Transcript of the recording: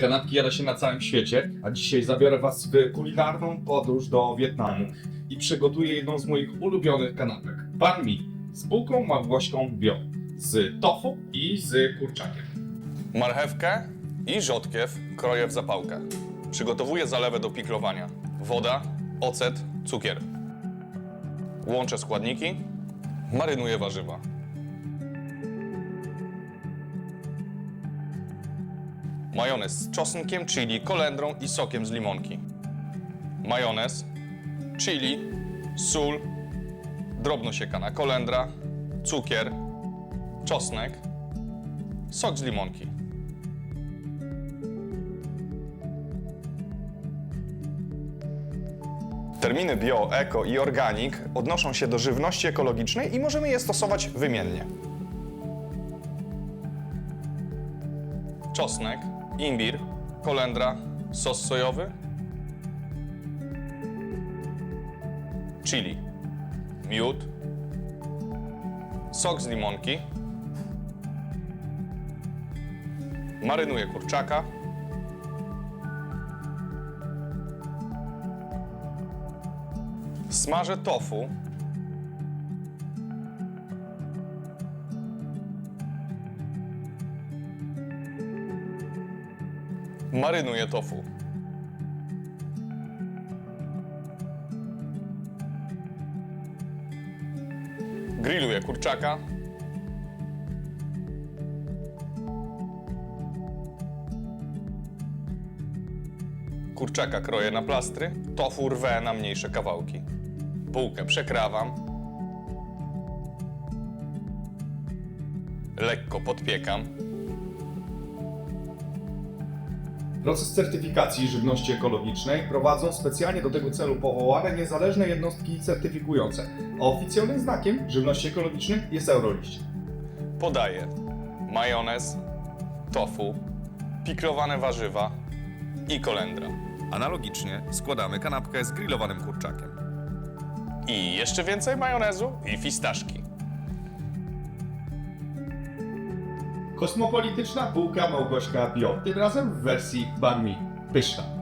Kanapki jada się na całym świecie, a dzisiaj zabiorę Was w kulinarną podróż do Wietnamu i przygotuję jedną z moich ulubionych kanapek. Banh mi z bułką małgośką bio, z tofu i z kurczakiem. Marchewkę i rzodkiew kroję w zapałkę. Przygotowuję zalewę do piklowania. Woda, ocet, cukier. Łączę składniki, marynuję warzywa. Majonez z czosnkiem, chili, kolendrą i sokiem z limonki. Majonez, chili, sól, drobno siekana kolendra, cukier, czosnek, sok z limonki. Terminy bio, eko i organik odnoszą się do żywności ekologicznej i możemy je stosować wymiennie. czosnek, imbir, kolendra, sos sojowy, chili, miód, sok z limonki, marynuję kurczaka, smażę tofu, marynuję tofu. Grilluję kurczaka. Kurczaka kroję na plastry, tofu rwę na mniejsze kawałki. Bułkę przekrawam. Lekko podpiekam. Proces certyfikacji żywności ekologicznej prowadzą specjalnie do tego celu powołane niezależne jednostki certyfikujące, a oficjalnym znakiem żywności ekologicznej jest Euroliść. Podaję majonez, tofu, piklowane warzywa i kolendra. Analogicznie składamy kanapkę z grillowanym kurczakiem. I jeszcze więcej majonezu i fistaszki. Kosmopolityczna bułka małgośka bio, tym razem w wersji banh mi. Pyszna.